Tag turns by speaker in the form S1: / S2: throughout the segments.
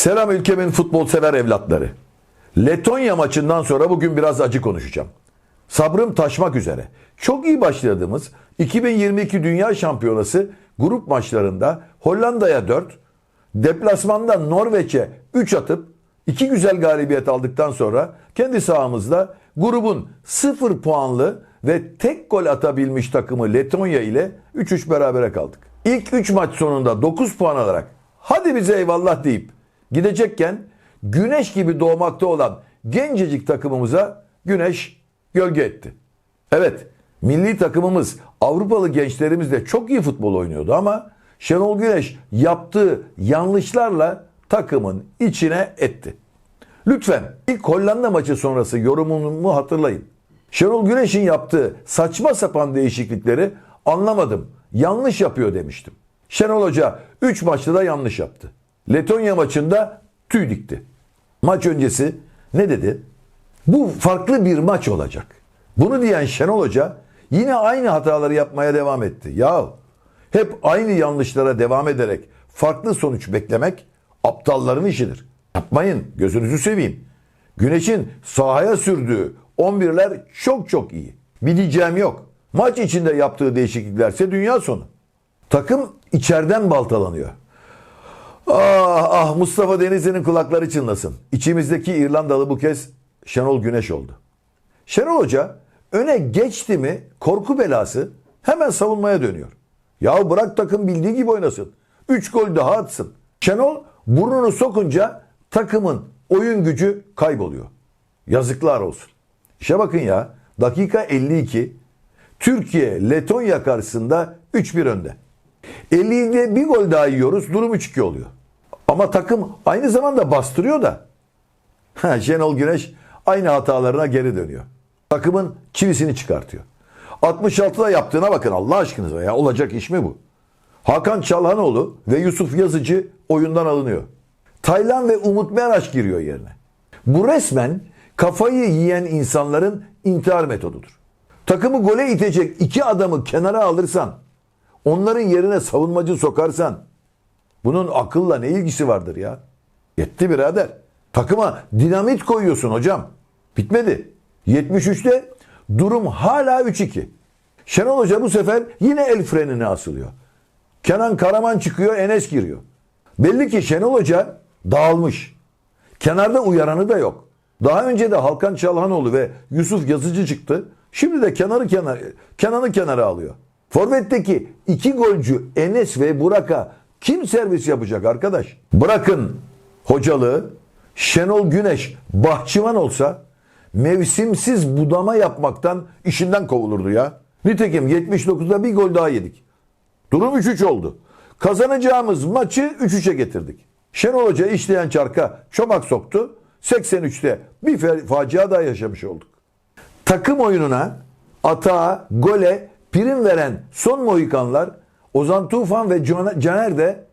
S1: Selam ülkemin futbol sever evlatları. Letonya maçından sonra bugün biraz acı konuşacağım. Sabrım taşmak üzere. Çok iyi başladığımız 2022 Dünya Şampiyonası grup maçlarında Hollanda'ya 4, deplasmanda Norveç'e 3 atıp 2 güzel galibiyet aldıktan sonra kendi sahamızda grubun 0 puanlı ve tek gol atabilmiş takımı Letonya ile 3-3 berabere kaldık. İlk 3 maç sonunda 9 puan alarak hadi bize eyvallah deyip gidecekken güneş gibi doğmakta olan gencecik takımımıza güneş gölge etti. Evet, milli takımımız Avrupalı gençlerimizle çok iyi futbol oynuyordu ama Şenol Güneş yaptığı yanlışlarla takımın içine etti. Lütfen ilk Hollanda maçı sonrası yorumumu hatırlayın. Şenol Güneş'in yaptığı saçma sapan değişiklikleri anlamadım. Yanlış yapıyor demiştim. Şenol Hoca 3 maçta da yanlış yaptı. Letonya maçında tüy dikti. Maç öncesi ne dedi? Bu farklı bir maç olacak. Bunu diyen Şenol Hoca yine aynı hataları yapmaya devam etti. Ya hep aynı yanlışlara devam ederek farklı sonuç beklemek aptalların işidir. Yapmayın gözünüzü seveyim. Güneş'in sahaya sürdüğü 11'ler çok çok iyi. Bir diyeceğim yok. Maç içinde yaptığı değişikliklerse dünya sonu. Takım içeriden baltalanıyor. Ah ah Mustafa Denizli'nin kulakları çınlasın. İçimizdeki İrlandalı bu kez Şenol Güneş oldu. Şenol Hoca öne geçti mi korku belası hemen savunmaya dönüyor. Ya bırak takım bildiği gibi oynasın. 3 gol daha atsın. Şenol burnunu sokunca takımın oyun gücü kayboluyor. Yazıklar olsun. İşe bakın ya dakika 52 Türkiye Letonya karşısında 3-1 önde. 50'de bir gol daha yiyoruz durum 3-2 oluyor. Ama takım aynı zamanda bastırıyor da. Şenol Güneş aynı hatalarına geri dönüyor. Takımın çivisini çıkartıyor. 66'da yaptığına bakın Allah aşkınıza ya. Olacak iş mi bu? Hakan Çalhanoğlu ve Yusuf Yazıcı oyundan alınıyor. Taylan ve Umut Meraş giriyor yerine. Bu resmen kafayı yiyen insanların intihar metodudur. Takımı gole itecek iki adamı kenara alırsan, onların yerine savunmacı sokarsan, bunun akılla ne ilgisi vardır ya? Yetti birader. Takıma dinamit koyuyorsun hocam. Bitmedi. 73'te durum hala 3-2. Şenol Hoca bu sefer yine el frenine asılıyor. Kenan Karaman çıkıyor, Enes giriyor. Belli ki Şenol Hoca dağılmış. Kenarda uyaranı da yok. Daha önce de Halkan Çalhanoğlu ve Yusuf Yazıcı çıktı. Şimdi de kenarı kenar, Kenan'ı kenara alıyor. Forvet'teki iki golcü Enes ve Burak'a kim servis yapacak arkadaş? Bırakın hocalığı. Şenol Güneş bahçıvan olsa mevsimsiz budama yapmaktan işinden kovulurdu ya. Nitekim 79'da bir gol daha yedik. Durum 3-3 oldu. Kazanacağımız maçı 3-3'e getirdik. Şenol Hoca işleyen çarka çomak soktu. 83'te bir facia daha yaşamış olduk. Takım oyununa, atağa, gole prim veren son Mohikanlar Ozan Tufan ve Can- Caner de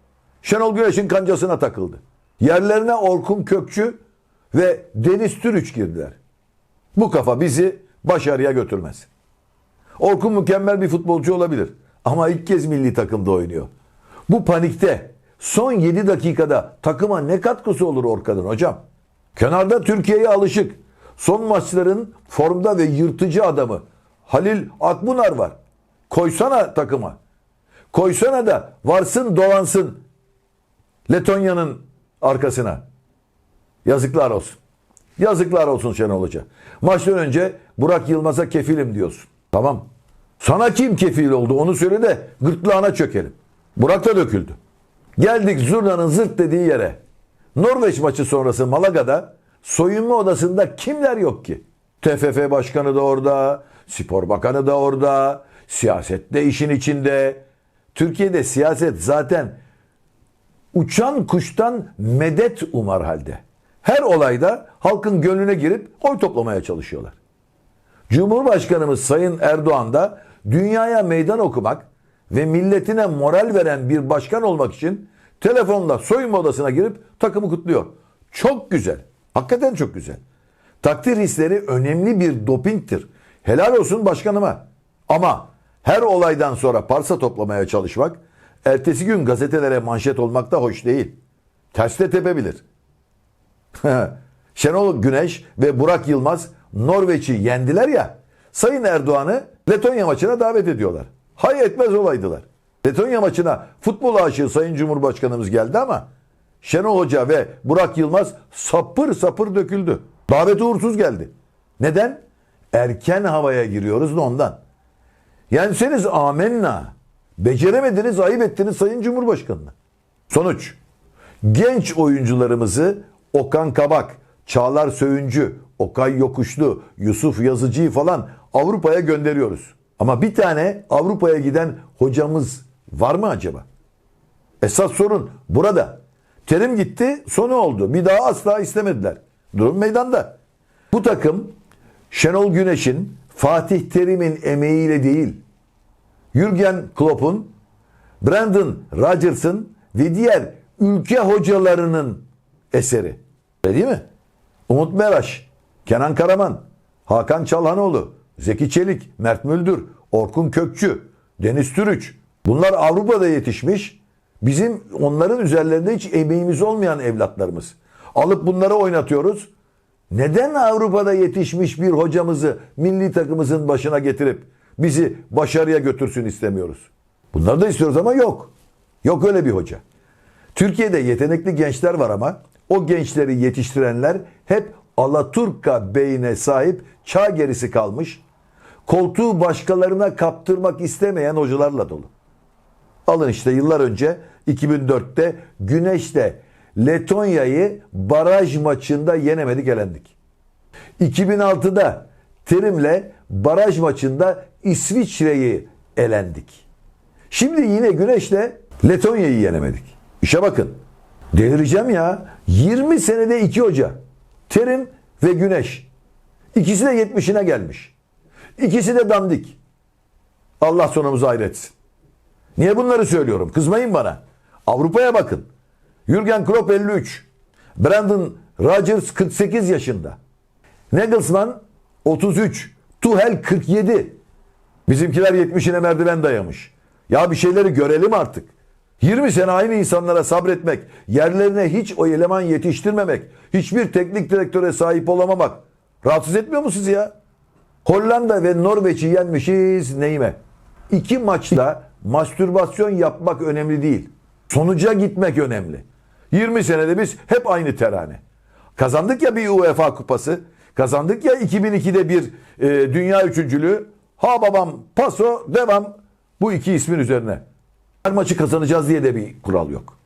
S1: Şenol Güneş'in kancasına takıldı. Yerlerine Orkun Kökçü ve Deniz Türüç girdiler. Bu kafa bizi başarıya götürmez. Orkun mükemmel bir futbolcu olabilir ama ilk kez milli takımda oynuyor. Bu panikte son 7 dakikada takıma ne katkısı olur Orkan'ın hocam? Kenarda Türkiye'ye alışık. Son maçların formda ve yırtıcı adamı Halil Akbunar var. Koysana takıma. Koysana da varsın dolansın Letonya'nın arkasına. Yazıklar olsun. Yazıklar olsun Şenol Hoca. Maçtan önce Burak Yılmaz'a kefilim diyorsun. Tamam. Sana kim kefil oldu onu söyle de gırtlağına çökelim. Burak da döküldü. Geldik Zurna'nın zırt dediği yere. Norveç maçı sonrası Malaga'da soyunma odasında kimler yok ki? TFF başkanı da orada, spor bakanı da orada, siyaset de işin içinde. Türkiye'de siyaset zaten uçan kuştan medet umar halde. Her olayda halkın gönlüne girip oy toplamaya çalışıyorlar. Cumhurbaşkanımız Sayın Erdoğan da dünyaya meydan okumak ve milletine moral veren bir başkan olmak için telefonla soyunma odasına girip takımı kutluyor. Çok güzel. Hakikaten çok güzel. Takdir hisleri önemli bir dopingtir. Helal olsun başkanıma. Ama her olaydan sonra parsa toplamaya çalışmak, ertesi gün gazetelere manşet olmak da hoş değil. Terste tepebilir. Şenol Güneş ve Burak Yılmaz Norveç'i yendiler ya. Sayın Erdoğan'ı Letonya maçına davet ediyorlar. Hay etmez olaydılar. Letonya maçına futbol aşığı Sayın Cumhurbaşkanımız geldi ama Şenol Hoca ve Burak Yılmaz sapır sapır döküldü. Davet uğursuz geldi. Neden? Erken havaya giriyoruz da ondan. Yenseniz amenna. Beceremediniz, ayıp ettiniz Sayın Cumhurbaşkanı'na. Sonuç. Genç oyuncularımızı Okan Kabak, Çağlar Söğüncü, Okay Yokuşlu, Yusuf Yazıcı'yı falan Avrupa'ya gönderiyoruz. Ama bir tane Avrupa'ya giden hocamız var mı acaba? Esas sorun burada. Terim gitti, sonu oldu. Bir daha asla istemediler. Durum meydanda. Bu takım Şenol Güneş'in, Fatih Terim'in emeğiyle değil, Jürgen Klopp'un, Brandon Rodgers'ın ve diğer ülke hocalarının eseri. Öyle değil mi? Umut Meraş, Kenan Karaman, Hakan Çalhanoğlu, Zeki Çelik, Mert Müldür, Orkun Kökçü, Deniz Türüç. Bunlar Avrupa'da yetişmiş. Bizim onların üzerlerinde hiç emeğimiz olmayan evlatlarımız. Alıp bunları oynatıyoruz. Neden Avrupa'da yetişmiş bir hocamızı milli takımımızın başına getirip bizi başarıya götürsün istemiyoruz? Bunları da istiyoruz ama yok. Yok öyle bir hoca. Türkiye'de yetenekli gençler var ama o gençleri yetiştirenler hep Alaturka beyine sahip çağ gerisi kalmış, koltuğu başkalarına kaptırmak istemeyen hocalarla dolu. Alın işte yıllar önce 2004'te Güneş'te Letonya'yı baraj maçında yenemedik elendik. 2006'da Terim'le baraj maçında İsviçre'yi elendik. Şimdi yine Güneş'le Letonya'yı yenemedik. İşe bakın. Delireceğim ya. 20 senede iki hoca. Terim ve Güneş. İkisi de 70'ine gelmiş. İkisi de dandik. Allah sonumuzu hayretsin. Niye bunları söylüyorum? Kızmayın bana. Avrupa'ya bakın. Jürgen Klopp 53. Brandon Rodgers 48 yaşında. Nagelsmann 33. Tuchel 47. Bizimkiler 70'ine merdiven dayamış. Ya bir şeyleri görelim artık. 20 sene aynı insanlara sabretmek, yerlerine hiç o eleman yetiştirmemek, hiçbir teknik direktöre sahip olamamak rahatsız etmiyor mu sizi ya? Hollanda ve Norveç'i yenmişiz neyime? İki maçla mastürbasyon yapmak önemli değil. Sonuca gitmek önemli. 20 senede biz hep aynı terane. Kazandık ya bir UEFA kupası. Kazandık ya 2002'de bir e, dünya üçüncülüğü. Ha babam paso devam. Bu iki ismin üzerine. Her maçı kazanacağız diye de bir kural yok.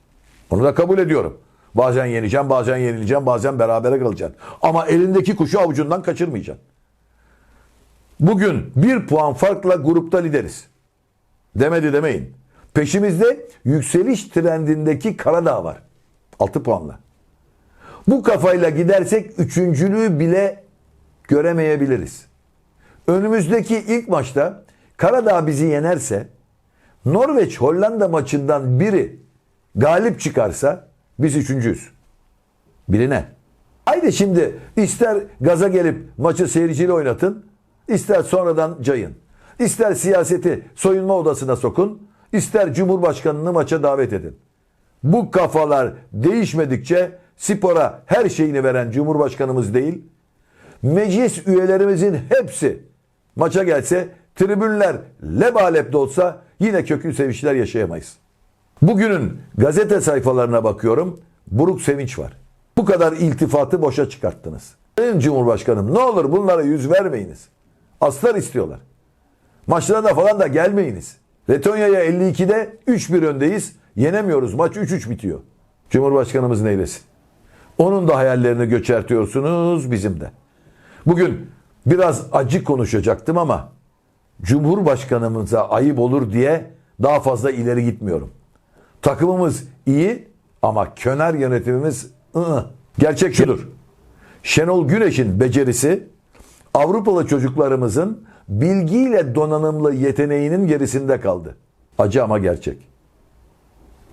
S1: Onu da kabul ediyorum. Bazen yeneceğim, bazen yenileceğim, bazen berabere kalacaksın. Ama elindeki kuşu avucundan kaçırmayacaksın. Bugün bir puan farkla grupta lideriz. Demedi demeyin. Peşimizde yükseliş trendindeki Karadağ var. 6 puanla. Bu kafayla gidersek üçüncülüğü bile göremeyebiliriz. Önümüzdeki ilk maçta Karadağ bizi yenerse Norveç Hollanda maçından biri galip çıkarsa biz üçüncüyüz. Birine. Haydi şimdi ister gaza gelip maçı seyirciyle oynatın, ister sonradan cayın. İster siyaseti soyunma odasına sokun, ister Cumhurbaşkanını maça davet edin. Bu kafalar değişmedikçe spora her şeyini veren Cumhurbaşkanımız değil, meclis üyelerimizin hepsi maça gelse tribünler lebalep de olsa yine kökün sevinçler yaşayamayız. Bugünün gazete sayfalarına bakıyorum. Buruk sevinç var. Bu kadar iltifatı boşa çıkarttınız. Sayın Cumhurbaşkanım ne olur bunlara yüz vermeyiniz. Aslar istiyorlar. Maçlarına falan da gelmeyiniz. Letonya'ya 52'de 3-1 öndeyiz. Yenemiyoruz. Maç 3-3 bitiyor. Cumhurbaşkanımız neylesin? Onun da hayallerini göçertiyorsunuz bizim de. Bugün biraz acı konuşacaktım ama Cumhurbaşkanımıza ayıp olur diye daha fazla ileri gitmiyorum. Takımımız iyi ama köner yönetimimiz ı-ı. Gerçek şudur. Şenol Güneş'in becerisi Avrupalı çocuklarımızın bilgiyle donanımlı yeteneğinin gerisinde kaldı. Acı ama gerçek.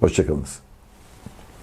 S1: Hoşçakalınız.